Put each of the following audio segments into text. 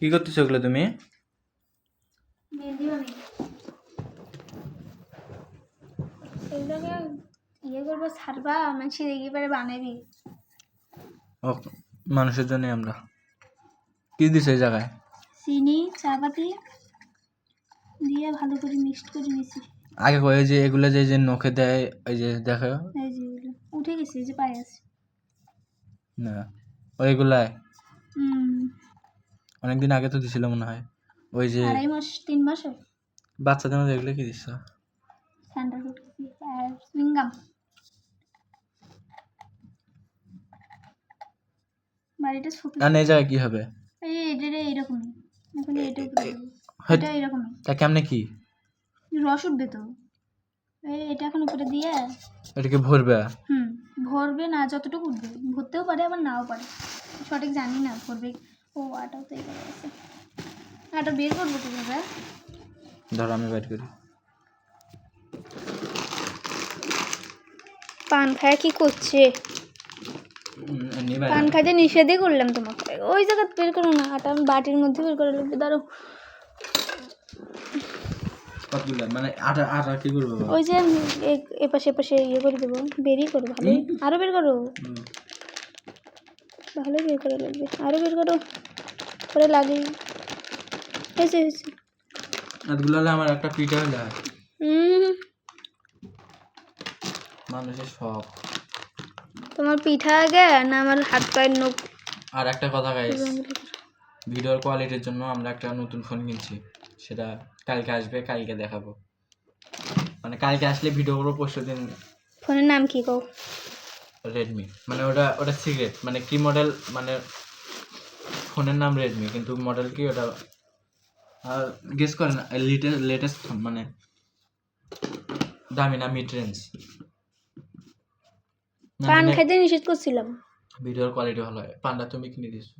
কি করতেছো ওগুলো তুমি? ইয়ে করব ছাড়বা মানুষ দেখি পারে বানাবি। ও মানুষের জন্য আমরা। কি দিছো এই জায়গায়? চিনি চাপাতি দিয়ে ভালো করে মিক্সড করে নিছি আগে কয়ে যে এগুলো যে যে নখে দেয় ওই যে দেখো। এই যে এগুলো। উঠে গেছে এই যে পায়ে আছে। না ওইগুলাই হুম অনেকদিন আগে তো দিছিল মনে হয়। ওই যে আড়াই মাস তিন মাস হয় বাচ্চাদের মধ্যে এগুলো কি দিচ্ছ? স্যান্ডাল ফুড আর সুইংগাম বাড়িটা ছোট আর এই জায়গায় কি হবে? এই এটা এখন এটা হ্যাঁ। এটা এইরকমই। তা কেমনে কি? রস উঠবে তো। এই এটা এখন উপরে দিয়ে এটাকে ভরবে? হুম ভরবে না যতটুকু উঠবে। ভরতেও পারে আবার নাও পারে। সঠিক জানি না ভরবে ও আটাও তো এখানে আছে। আটা বের করব কীভাবে ধরো আমি বাইর করি। পান খায় কি করছে? পান খাইতে নিষেধই করলাম তোমাকে। ওই জায়গা বের করো না আটা আমি বাটির মধ্যে বের করে লাগবে দাঁড়ো মানে আটা আটা কি করব ওই যে এ- এপাশে এপাশে ইয়ে করে দেবো বেরই করো ভালো। আরও বের করো। ভালো বের করে লাগবে আরও বের করো। পরে লাগে হয়েছে এতগুলো হলে আমার একটা পিঠা হলে। হুম। মানুষের শখ। তোমার পিঠা আগে না আমার হাত পায়ের নখ? আর একটা কথা গাইস ভিডিওর কোয়ালিটির জন্য আমরা একটা নতুন ফোন কিনছি। সেটা কালকে আসবে কালকে দেখাবো। মানে কালকে আসলে ভিডিও করব পরশু দিন। ফোনের নাম কি কও? রেডমি মানে ওটা ওটা সিক্রেট মানে কি মডেল মানে ফোনের নাম রেডমি কিন্তু মডেল কি ওটা? গেস করেন লেটেস্ট ফোন মানে দামি না মিড রেঞ্জ পান খাইতে নিষেধ করছিলাম। ভিডিওর কোয়ালিটি ভালো হয়। পান্ডা তুমি কিনে দিছো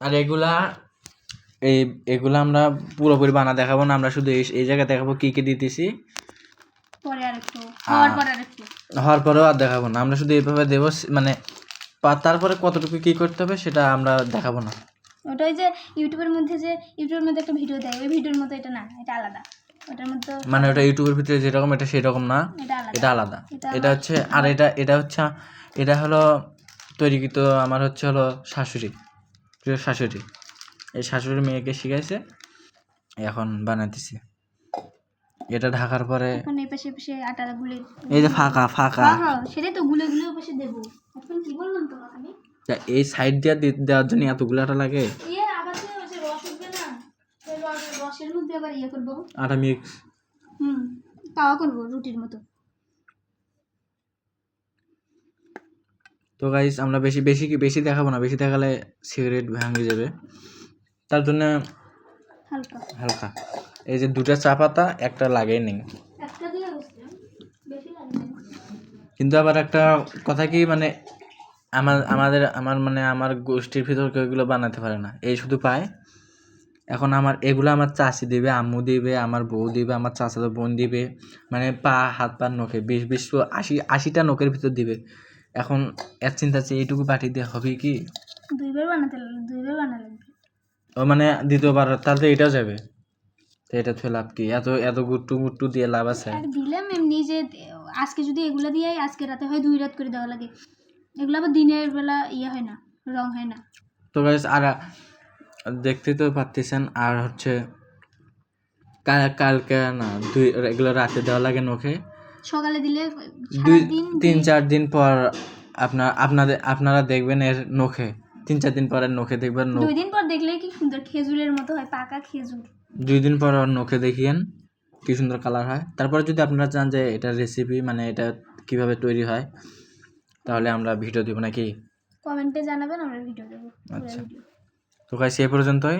আর এগুলা এই এগুলা আমরা পুরোপুরি বানা দেখাবো না আমরা শুধু এই জায়গায় দেখাবো কি কি দিতেছি। পরে আরেকটু খাওয়ার পর আরেকটু। হওয়ার পরেও আর দেখাবো না আমরা শুধু এইভাবে দেবো মানে তারপরে কতটুকু কি করতে হবে সেটা আমরা দেখাবো না। ওটা ওই যে ইউটিউবের মধ্যে যে ইউটিউবের মধ্যে একটা ভিডিও দেয় ওই ভিডিওর মতো এটা না এটা আলাদা। ওটার মধ্যে মানে ওটা ইউটিউবের ভিতরে যেরকম এটা সেরকম না এটা আলাদা। এটা হচ্ছে আর এটা এটা হচ্ছে এটা হলো তৈরিকৃত আমার হচ্ছে হলো শাশুড়ি প্রিয় শাশুড়ি। এই শাশুড়ি মেয়েকে শিখাইছে এখন বানাইতেছি। এটা ঢাকার পরে এখন এই পাশে পাশে আটা গুলে এই যে ফাঁকা ফাঁকা। হ্যাঁ হ্যাঁ সেটাই তো গুলে গুলে পাশে দেবো। এখন কি বললাম তোমাকে আমি? এই সাইড দিয়ে দেওয়ার জন্য এতগুলো আটা লাগে? ইয়ে আবার তো ওই যে রস উঠবে না? রসের মধ্যে আবার ইয়ে করব। আটা মিক্স হুম তাওয়া করব রুটির মতো। তো গাইস আমরা বেশি বেশি কি বেশি দেখাবো না? বেশি দেখালে সিগারেট ভাঙে যাবে। তার জন্য হালকা। হালকা। এই যে দুটা চা পাতা একটা লাগাই নেই। কিন্তু আবার একটা কথা কি মানে আমার আমাদের আমার মানে আমার গোষ্ঠীর ভিতর কেউ এগুলো বানাতে পারে না। এই শুধু পায়। এখন আমার এগুলো আমার চাষি দিবে আম্মু দিবে আমার বউ দিবে আমার চাচাতো বোন দিবে। মানে পা হাত পা নখে বিশ বিশ আশি আশিটা নখের ভিতর দিবে। এখন এর চিন্তা আছে এইটুকু পাঠিয়ে দিয়ে হবে কি? দুইবার বানাতে দুইবার মানে দ্বিতীয়বার তাহলে তো এটাও যাবে। তো এটা থুয়ে লাভ কি? এত এত গুট্টু গুট্টু দিয়ে লাভ আছে। আর দিলাম এমনি যে আজকে যদি এগুলো দিয়ে আজকে রাতে হয় দুই রাত করে দেওয়া লাগে। এগুলো আবার দিনের বেলা ইয়ে হয় না রং হয় না। তো গাইস আর দেখতে তো পারতেছেন আর হচ্ছে কাল- কালকে না দুই এগুলো রাতে দেওয়া লাগে নখে। সকালে দিলে দুই তিন চার দিন পর আপনার আপনাদের আপনারা দেখবেন এর নখে। তিন চার দিন পর এর নখে দেখবেন দুই দিন পর দেখলে কি সুন্দর খেজুরের মতো হয় পাকা খেজুর। দুই দিন পর আর নখে দেখিয়েন কি সুন্দর কালার হয়। তারপরে যদি আপনারা চান যে এটা রেসিপি মানে এটা কীভাবে তৈরি হয় তাহলে আমরা ভিডিও দিব নাকি? কমেন্টে জানাবেন আমরা ভিডিও দেবো। আচ্ছা। তো গাইস এই পর্যন্তই।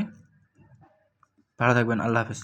ভালো থাকবেন আল্লাহ হাফেজ।